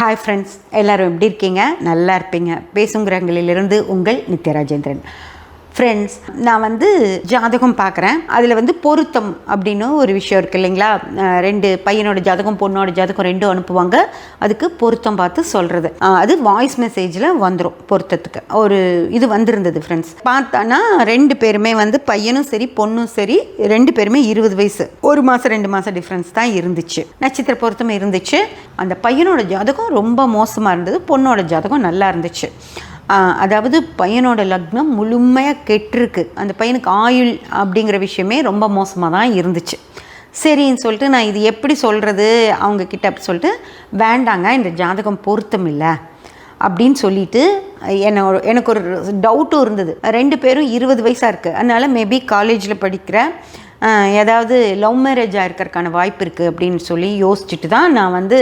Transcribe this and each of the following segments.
Hi friends எல்லோரும் எப்படி இருக்கீங்க? நல்லா இருப்பீங்க. பேசுங்கிறங்களிலிருந்து உங்கள் நித்யராஜேந்திரன் ஃப்ரெண்ட்ஸ் நான் வந்து ஜாதகம் பார்க்குறேன். அதில் வந்து பொருத்தம் அப்படின்னு ஒரு விஷயம் இருக்குது இல்லைங்களா? ரெண்டு பையனோட ஜாதகம் பொண்ணோட ஜாதகம் ரெண்டும் அனுப்புவாங்க. அதுக்கு பொருத்தம் பார்த்து சொல்கிறது அது வாய்ஸ் மெசேஜில் வந்துடும் பொருத்தத்துக்கு. ஒரு இது வந்திருந்தது ஃப்ரெண்ட்ஸ் பார்த்தானா ரெண்டு பேருமே வந்து பையனும் சரி பொண்ணும் சரி ரெண்டு பேருமே இருபது வயசு. ஒரு மாதம் ரெண்டு மாதம் டிஃப்ரென்ஸ் தான் இருந்துச்சு. நட்சத்திர பொருத்தம் இருந்துச்சு. அந்த பையனோட ஜாதகம் ரொம்ப மோசமாக இருந்தது. பொண்ணோட ஜாதகம் நல்லா இருந்துச்சு. அதாவது பையனோட லக்னம் முழுமையாக கெட்டிருக்கு. அந்த பையனுக்கு ஆயுள் அப்படிங்கிற விஷயமே ரொம்ப மோசமாக தான் இருந்துச்சு. சரின்னு சொல்லிட்டு நான் இது எப்படி சொல்கிறது அவங்கக்கிட்ட அப்படி சொல்லிட்டு வேண்டாங்க இந்த ஜாதகம் பொருத்தம் இல்லை அப்படின்னு சொல்லிட்டு என்ன எனக்கு ஒரு டவுட்டும் இருந்தது. ரெண்டு பேரும் இருபது வயசாக இருக்குது அதனால் மேபி காலேஜில் படிக்கிற ஏதாவது லவ் மேரேஜ் ஆகிருக்கிறதுக்கான வாய்ப்பு இருக்குது அப்படின்னு சொல்லி யோசிச்சுட்டு தான் நான் வந்து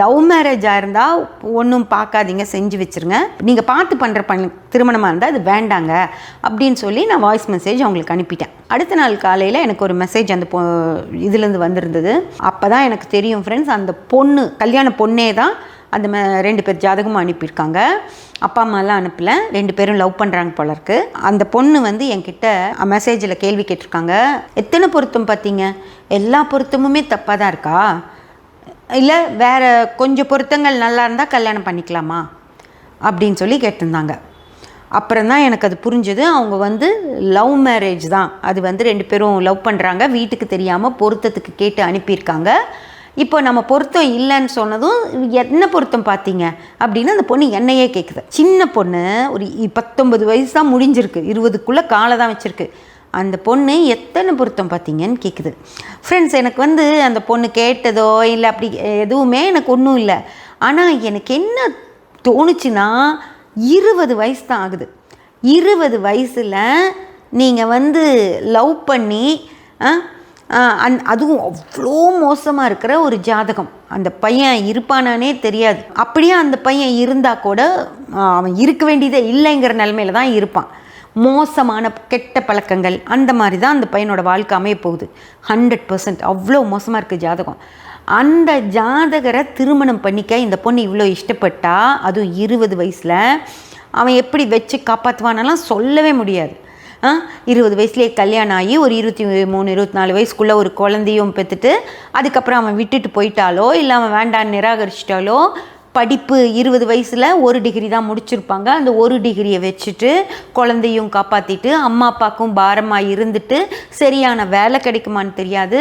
லவ் மேரேஜ் ஆயிருந்தால் ஒன்றும் பார்க்காதீங்க செஞ்சு வச்சுருங்க. நீங்கள் பார்த்து பண்ணுற பண் திருமணமாக இருந்தால் அது வேண்டாங்க அப்படின்னு சொல்லி நான் வாய்ஸ் மெசேஜ் அவங்களுக்கு அனுப்பிட்டேன். அடுத்த நாள் காலையில் எனக்கு ஒரு மெசேஜ் அந்த பொ இதுலேருந்து வந்திருந்தது. அப்போ தான் எனக்கு தெரியும் ஃப்ரெண்ட்ஸ் அந்த பொண்ணு கல்யாண பொண்ணே தான் அந்த ம- ரெண்டு பேர் ஜாதகமும் அனுப்பியிருக்காங்க. அப்பா அம்மாலாம் அனுப்பல. ரெண்டு பேரும் லவ் பண்ணுறாங்க போல இருக்கு அந்த பொண்ணு வந்து என்கிட்ட மெசேஜில் கேள்வி கேட்டிருக்காங்க. எத்தனை பொருத்தம் பார்த்தீங்க? எல்லா பொருத்தமுமே தப்பாக தான் இருக்கா? இல்லை வேற கொஞ்சம் பொருத்தங்கள் நல்லா இருந்தால் கல்யாணம் பண்ணிக்கலாமா? அப்படின்னு சொல்லி கேட்டிருந்தாங்க. அப்புறம் தான் எனக்கு அது புரிஞ்சது. அவங்க வந்து லவ் மேரேஜ் தான். அது வந்து ரெண்டு பேரும் லவ் பண்ணுறாங்க வீட்டுக்கு தெரியாமல் பொருத்தத்துக்கு கேட்டு அனுப்பியிருக்காங்க. இப்போ நம்ம பொருத்தம் இல்லைன்னு சொன்னதும் என்ன பொருத்தம் பார்த்தீங்க? அப்படின்னு அந்த பொண்ணு என்னையே கேட்குது சின்ன பொண்ணு ஒரு இ- பத்தொன்பது வயசு தான் முடிஞ்சிருக்கு. இருபதுக்குள்ளே காலை தான் வச்சுருக்கு. அந்த பொண்ணு எத்தனை பொருத்தம் பார்த்தீங்கன்னு கேட்குது ஃப்ரெண்ட்ஸ் எனக்கு வந்து அந்த பொண்ணு கேட்டதோ இல்லை அப்படி எதுவுமே எனக்கு ஒன்றும் இல்லை. ஆனால் எனக்கு என்ன தோணுச்சுன்னா இருபது வயசு தான் ஆகுது. இருபது வயசில் நீங்கள் வந்து லவ் பண்ணி ஆ, அந் அதுவும் அவ்வளோ மோசமாக இருக்கிற ஒரு ஜாதகம். அந்த பையன் இருப்பானானே தெரியாது. அப்படியே அந்த பையன் இருந்தால் கூட அவன் இருக்க வேண்டியதே இல்லைங்கிற நிலமையில தான் இருப்பான். மோசமான கெட்ட பழக்கங்கள் அந்த மாதிரி தான் அந்த பையனோட வாழ்க்கை அமைய போகுது. ஹண்ட்ரட் பர்சன்ட் அவ்வளோ மோசமாக இருக்குது ஜாதகம். அந்த ஜாதகரை திருமணம் பண்ணிக்க இந்த பொண்ணு இவ்வளோ இஷ்டப்பட்டா அதுவும் இருபது வயசில் அவன் எப்படி வச்சு காப்பாற்றுவானெல்லாம் சொல்லவே முடியாது. இருபது வயசுலேயே கல்யாணம் ஆகி ஒரு இருபத்தி மூணு இருபத்தி நாலு வயசுக்குள்ளே ஒரு குழந்தையும் பெற்றுட்டு அதுக்கப்புறம் அவன் விட்டுட்டு போயிட்டாலோ இல்லை அவன் வேண்டான்னு நிராகரிச்சிட்டாலோ படிப்பு இருபது வயசில் ஒரு டிகிரி தான் முடிச்சிருப்பாங்க. அந்த ஒரு டிகிரியை வச்சுட்டு குழந்தையும் காப்பாற்றிட்டு அம்மா அப்பாவுக்கும் பாரமாக இருந்துட்டு சரியான வேலை கிடைக்குமான்னு தெரியாது.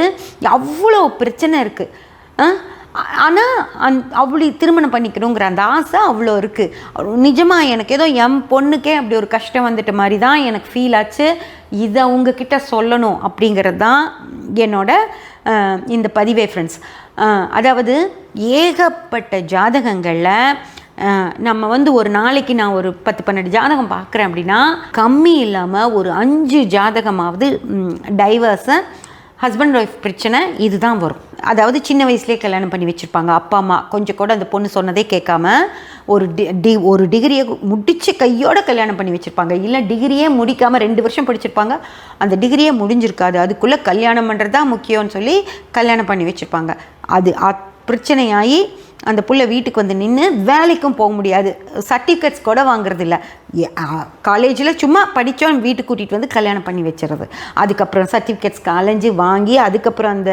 அவ்வளோ பிரச்சனை இருக்குது ஆனால் அந் அவளி திருமணம் பண்ணிக்கணுங்கிற அந்த ஆசை அவ்வளோ இருக்குது நிஜமாக எனக்கு ஏதோ என் பொண்ணுக்கே அப்படி ஒரு கஷ்டம் வந்துட்ட மாதிரி தான் எனக்கு ஃபீல் ஆச்சு. இதை உங்ககிட்ட சொல்லணும் அப்படிங்கிறது தான் என்னோட இந்த பதிவே ஃப்ரெண்ட்ஸ் அதாவது ஏகப்பட்ட ஜாதகங்களில் நம்ம வந்து ஒரு நாளைக்கு நான் ஒரு பத்து பன்னெண்டு ஜாதகம் பார்க்குறேன் அப்படின்னா கம்மி இல்லாமல் ஒரு அஞ்சு ஜாதகமாவது டைவர்ஸை ஹஸ்பண்ட் ஒய்ஃப் பிரச்சனை இதுதான் வரும். அதாவது சின்ன வயசுலேயே கல்யாணம் பண்ணி வச்சுருப்பாங்க. அப்பா அம்மா கொஞ்சம் கூட அந்த பொண்ணு சொன்னதே கேட்காம ஒரு டி டி ஒரு டிகிரியை முடித்து கையோட கல்யாணம் பண்ணி வச்சுருப்பாங்க. இல்லை டிகிரியே முடிக்காமல் ரெண்டு வருஷம் படிச்சிருப்பாங்க. அந்த டிகிரியே முடிஞ்சிருக்காது. அதுக்குள்ளே கல்யாணம் பண்ணுறது தான் முக்கியம்னு சொல்லி கல்யாணம் பண்ணி வச்சுருப்பாங்க. அது பிரச்சனையாகி அந்த பிள்ளை வீட்டுக்கு வந்து நின்று வேலைக்கும் போக முடியாது. சர்டிஃபிகேட்ஸ் கூட வாங்குறது இல்லை காலேஜில் சும்மா படித்தோம் வீட்டுக்கு கூட்டிகிட்டு வந்து கல்யாணம் பண்ணி வச்சுறது அதுக்கப்புறம் சர்டிஃபிகேட்ஸ்க்கு அலைஞ்சு வாங்கி அதுக்கப்புறம் அந்த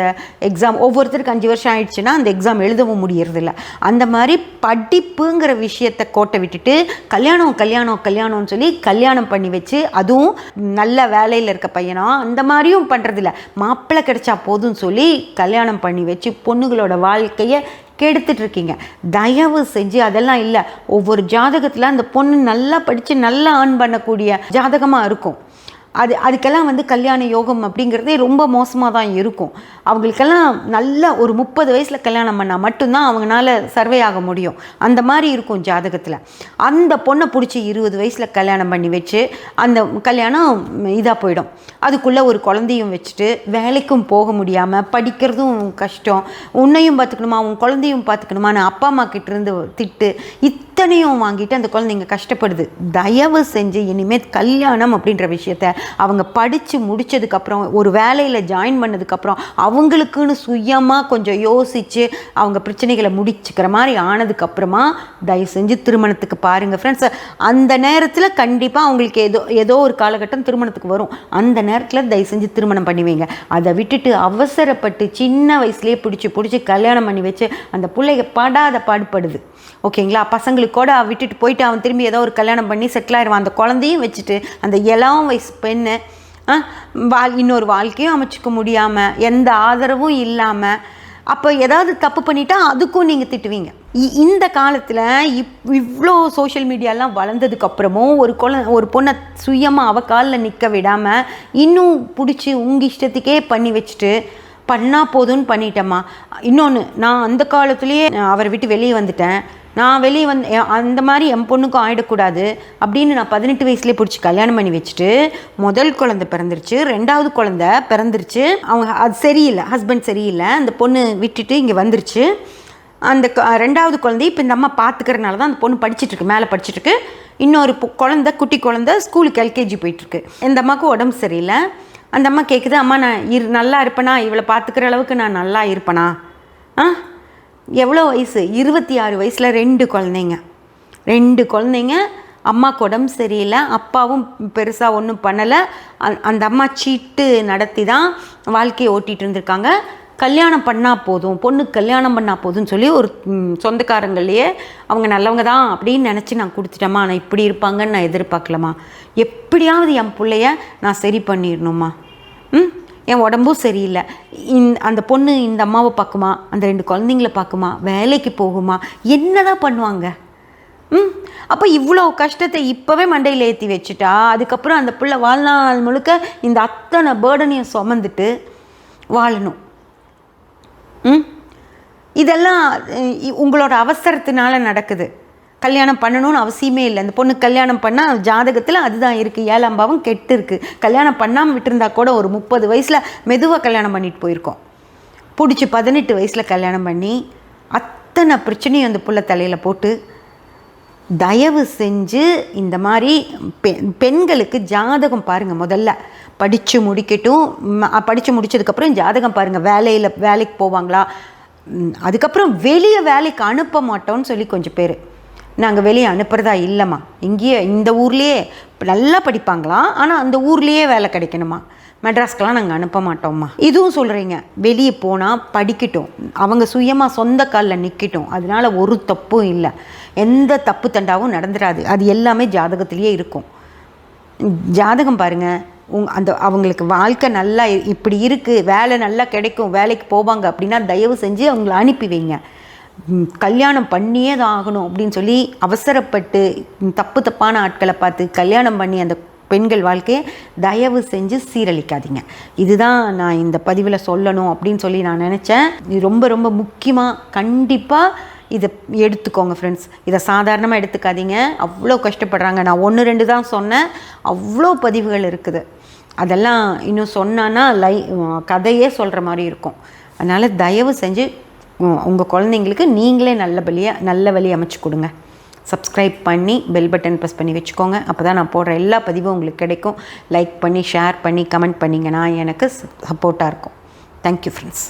எக்ஸாம் ஒவ்வொருத்தருக்கு அஞ்சு வருஷம் ஆயிடுச்சுன்னா அந்த எக்ஸாம் எழுதவும் முடியறதில்ல. அந்த மாதிரி படிப்புங்கிற விஷயத்தை கோட்டை விட்டுட்டு கல்யாணம் கல்யாணம் கல்யாணம்னு சொல்லி கல்யாணம் பண்ணி வச்சு அதுவும் நல்ல வேலையில் இருக்க பையனா அந்த மாதிரியும் பண்ணுறதில்ல மாப்பிள்ளை கிடைச்சா போதும்னு சொல்லி கல்யாணம் பண்ணி வச்சு பொண்ணுகளோட வாழ்க்கையை கெடுத்துட்டு இருக்கீங்க தயவு செஞ்சு அதெல்லாம் இல்லை. ஒவ்வொரு ஜாதகத்தில் அந்த பொண்ணு நல்லா படித்து நல்லா ஏர்ன் பண்ணக்கூடிய ஜாதகமாக இருக்கும். அது அதுக்கெல்லாம் வந்து கல்யாண யோகம் அப்படிங்கிறதே ரொம்ப மோசமாக தான் இருக்கும். அவங்களுக்கெல்லாம் நல்ல ஒரு முப்பது வயசில் கல்யாணம் பண்ணால் மட்டும்தான் அவங்களால சர்வே ஆக முடியும். அந்த மாதிரி இருக்கும் ஜாதகத்தில். அந்த பொண்ணை பிடிச்சி இருபது வயசில் கல்யாணம் பண்ணி வச்சு அந்த கல்யாணம் இதாக போயிடும். அதுக்குள்ளே ஒரு குழந்தையும் வச்சுட்டு வேலைக்கும் போக முடியாமல் படிக்கிறதும் கஷ்டம். உன்னையும் பார்த்துக்கணுமா உன் குழந்தையும் பார்த்துக்கணுமா நான் அப்பா அம்மா கிட்டேருந்து திட்டு இத்தனையும் வாங்கிட்டு அந்த குழந்தைங்க கஷ்டப்படுது. தயவு செஞ்சு இனிமேல் கல்யாணம் அப்படின்ற விஷயத்த அவங்க படித்து முடிச்சதுக்கப்புறம் ஒரு வேலையில் ஜாயின் பண்ணதுக்கப்புறம் அவங்களுக்குன்னு சுயமாக கொஞ்சம் யோசித்து அவங்க பிரச்சனைகளை முடிச்சுக்கிற மாதிரி ஆனதுக்கப்புறமா தயவு செஞ்சு திருமணத்துக்கு பாருங்கள் ஃப்ரெண்ட்ஸ் அந்த நேரத்தில் கண்டிப்பாக அவங்களுக்கு ஏதோ ஏதோ ஒரு காலகட்டம் திருமணத்துக்கு வரும். அந்த நேரத்தில் தயவு செஞ்சு திருமணம் பண்ணுவீங்க. அதை விட்டுட்டு அவசரப்பட்டு சின்ன வயசுலேயே பிடிச்சி பிடிச்சி கல்யாணம் பண்ணி வச்சு அந்த பிள்ளைங்க படாத பாடுபடுது. ஓகேங்களா பசங்களுக்கு கூட விட்டுட்டு போயிட்டு அவன் திரும்பி ஏதோ ஒரு கல்யாணம் பண்ணி செட்டில் ஆயிடுவான். அந்த குழந்தையும் வச்சுட்டு அந்த இளம் வயசு பெண்ணு வா வாழ் இன்னொரு வாழ்க்கையும் அமைச்சிக்க முடியாமல் எந்த ஆதரவும் இல்லாமல் அப்போ ஏதாவது தப்பு பண்ணிட்டா அதுக்கும் நீங்கள் திட்டுவீங்க. இ- இந்த காலத்தில் இப் இவ்வளோ சோஷியல் மீடியாலாம் வளர்ந்ததுக்கப்புறமும் ஒரு குழ ஒரு பொண்ணை சுயமாக அவ காலில் நிற்க விடாமல் இன்னும் பிடிச்சி உங்கள் இஷ்டத்துக்கே பண்ணி வச்சுட்டு பண்ணால் போதும்னு பண்ணிட்டேம்மா. இன்னொன்று நான் அந்த காலத்துலேயே அவரை விட்டு வெளியே வந்துட்டேன். நான் வெளியே வந்து அந்த மாதிரி என் பொண்ணுக்கும் ஆகிடக்கூடாது அப்படின்னு நான் பதினெட்டு வயசுலேயே பிடிச்சி கல்யாணம் பண்ணி வச்சுட்டு முதல் குழந்தை பிறந்துருச்சு ரெண்டாவது குழந்தை பிறந்துருச்சு. அவங்க அது சரியில்லை ஹஸ்பண்ட் சரியில்லை அந்த பொண்ணு விட்டுட்டு இங்கே வந்துருச்சு. அந்த க- ரெண்டாவது குழந்தை இப்போ இந்த அம்மா பார்த்துக்கிறனால தான் அந்த பொண்ணு படிச்சுட்ருக்கு மேலே படிச்சுட்ருக்கு. இன்னொரு குழந்த குழந்தை குட்டி குழந்தை ஸ்கூலுக்கு எல்கேஜி போயிட்டுருக்கு இந்த அம்மாவுக்கு உடம்பு சரியில்லை. அந்த அம்மா கேட்குது அம்மா நான் இரு நல்லா இருப்பேனா? இவளை பார்த்துக்கிற அளவுக்கு நான் நல்லா இருப்பேனா? ஆ? எவ்வளோ வயசு? இருபத்தி ஆறு வயசில் ரெண்டு குழந்தைங்க. ரெண்டு குழந்தைங்க அம்மாவுக்கு உடம்பு சரியில்லை அப்பாவும் பெருசாக ஒன்றும் பண்ணலை. அந்த அம்மா சீட்டு நடத்தி தான் வாழ்க்கையை ஓட்டிகிட்டு இருந்திருக்காங்க. கல்யாணம் பண்ணால் போதும் பொண்ணுக்கு கல்யாணம் பண்ணால் போதும்னு சொல்லி ஒரு சொந்தக்காரங்களையே அவங்க நல்லவங்க தான் அப்படின்னு நினச்சி நான் கொடுத்துட்டேம்மா. நான் இப்படி இருப்பாங்கன்னு நான் எதிர்பார்க்கலம்மா. எப்படியாவது என் பிள்ளைய நான் சரி பண்ணிடணும்மா. ம்? என் உடம்பும் சரியில்லை. இந்த அந்த பொண்ணு இந்த அம்மாவை பார்க்குமா? அந்த ரெண்டு குழந்தைங்கள பார்க்குமா? வேலைக்கு போகுமா? என்னதான் பண்ணுவாங்க? ம்? அப்போ இவ்வளோ கஷ்டத்தை இப்போவே மண்டையில் ஏற்றி வச்சுட்டா அதுக்கப்புறம் அந்த பிள்ளை வாழ்நாள் முழுக்க இந்த அத்தனை பேர்டனையும் சுமந்துட்டு வாழணும். ம்? இதெல்லாம் இ- உங்களோட அவசரத்தினால நடக்குது. கல்யாணம் பண்ணணும்னு அவசியமே இல்லை. அந்த பொண்ணு கல்யாணம் பண்ணால் ஜாதகத்தில் அதுதான் இருக்குது ஏழாம் பாவம் கெட்டு இருக்குது கல்யாணம் பண்ணாமல் விட்டுருந்தா கூட ஒரு முப்பது வயசில் மெதுவாக கல்யாணம் பண்ணிட்டு போயிருக்கோம். பிடிச்சி பதினெட்டு வயசில் கல்யாணம் பண்ணி அத்தனை பிரச்சனையும் அந்த புள்ள தலையில் போட்டு தயவு செஞ்சு இந்த மாதிரி பெ பெண்களுக்கு ஜாதகம் பாருங்கள் முதல்ல. படித்து முடிக்கட்டும். படித்து முடிச்சதுக்கப்புறம் ஜாதகம் பாருங்கள் வேலையில் வேலைக்கு போவாங்களா? அதுக்கப்புறம் வெளியே வேலைக்கு அனுப்ப மாட்டோம்னு சொல்லி கொஞ்சம் பேர். நாங்கள் வெளியே அனுப்புகிறதா இல்லைம்மா. இங்கேயே இந்த ஊர்லேயே நல்லா படிப்பாங்களாம் ஆனால் அந்த ஊர்லேயே வேலை கிடைக்கணுமா? மெட்ராஸ்க்கெலாம் நாங்கள் அனுப்ப மாட்டோம்மா. இதுவும் சொல்கிறீங்க வெளியே போனால் படிக்கட்டும். அவங்க சுயமாக சொந்த காலில் நிற்கட்டும் அதனால ஒரு தப்பும் இல்லை. எந்த தப்பு தண்டாவும் நடந்துடாது அது எல்லாமே ஜாதகத்திலேயே இருக்கும். ஜாதகம் பாருங்கள் உங் அந்த அவங்களுக்கு வாழ்க்கை நல்லா இப்படி இருக்குது வேலை நல்லா கிடைக்கும். வேலைக்கு போவாங்க அப்படின்னா தயவு செஞ்சு அவங்கள அனுப்பி வைங்க. கல்யாணம் பண்ணியே தான் ஆகணும் அப்படின்னு சொல்லி அவசரப்பட்டு தப்பு தப்பான ஆட்களை பார்த்து கல்யாணம் பண்ணி அந்த பெண்கள் வாழ்க்கையை தயவு செஞ்சு சீரழிக்காதீங்க. இதுதான் நான் இந்த பதிவில் சொல்லணும் அப்படின்னு சொல்லி நான் நினச்சேன். இது ரொம்ப ரொம்ப முக்கியமாக கண்டிப்பாக இதை எடுத்துக்கோங்க ஃப்ரெண்ட்ஸ் இதை சாதாரணமாக எடுத்துக்காதீங்க. அவ்வளோ கஷ்டப்படுறாங்க. நான் ஒன்று ரெண்டு தான் சொன்னேன். அவ்வளோ பதிவுகள் இருக்குது. அதெல்லாம் இன்னும் சொன்னான்னா லை கதையே சொல்கிற மாதிரி இருக்கும். அதனால் தயவு செஞ்சு உங்கள் குழந்தைங்களுக்கு நீங்களே நல்ல வழியாக நல்ல வழி அமைச்சு கொடுங்க. சப்ஸ்கிரைப் பண்ணி பெல் பட்டன் ப்ரெஸ் பண்ணி வச்சுக்கோங்க. அப்போ தான் நான் போடுற எல்லா பதிவும் உங்களுக்கு கிடைக்கும். லைக் பண்ணி ஷேர் பண்ணி கமெண்ட் பண்ணிங்கன்னா எனக்கு சப்போர்ட்டாக இருக்கும். Thank you friends